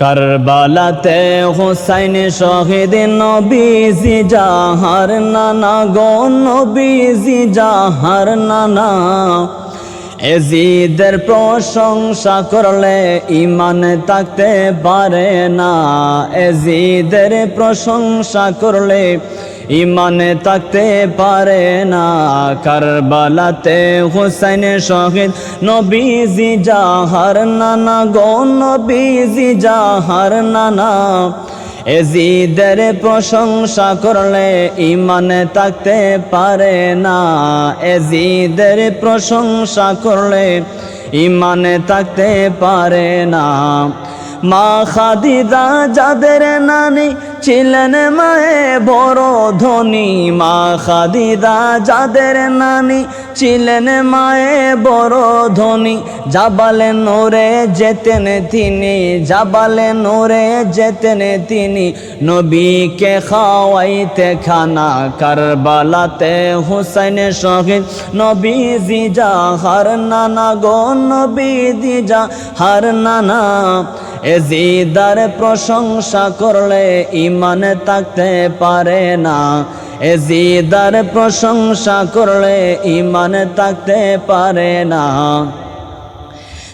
কারবালাতে হুসাইন শহীদ নবীজি, জাহার নানা গো নবীজি, জাহার নানা। এজিদের প্রশংসা করলে ইমান থাকতে পারে না। এজিদের প্রশংসা করলে ইমানে থাকতে পারে না। কারবালাতে হুসাইন শহীদ, নবীজি জাহার নানা গো, নবীজি জাহার নানা। এজিদের প্রশংসা করলে ইমানে থাকতে পারে না। এজিদের প্রশংসা করলে ইমানে থাকতে পারে না। মা খাদিদা যাদের নানি ছিলেন মায়ে বড় ধনী মা খাদিদা যাদের নানি ছিলেন মায়ে বড় ধনী। জাবালে নোরে যেতেন তিনি জাবালে নোরে যেতেন তিনি। নবীকে খাওয়াইতে খানা কারবালাতে হুসাইন শহীদ। নবীজি যা হার নানা গো, নবীজি যা হার নানা এজিদার প্রশংসা করলে ইমান থাকতে পারে না। এজিদার প্রশংসা করলে ইমান থাকতে পারে না।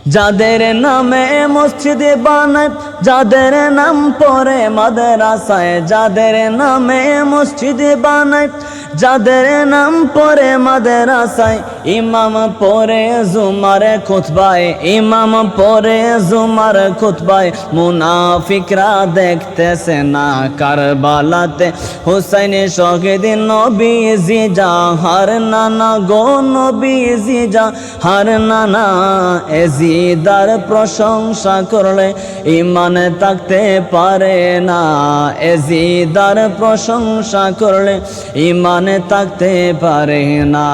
যাদের নামে মসজিদে বানায় যাদের নাম পরে মাদ্রাসায়, যাদের নামে মসজিদে বানায়, যাদের নাম পরে মাদ্রাসায়, ইমাম পরে জুমার খুতবায়, ইমাম পরে জুমার খুতবায়, মুনাফিকরা দেখতেছে না কারবালাতে। হুসাইন শহীদ নবীজি জাহার নানা গো নবীজি জাহার নানা এজিদার প্রশংসা করলে ইমান থাকতে পারে না। এজিদার প্রশংসা করলে ইমানে থাকতে পারে না।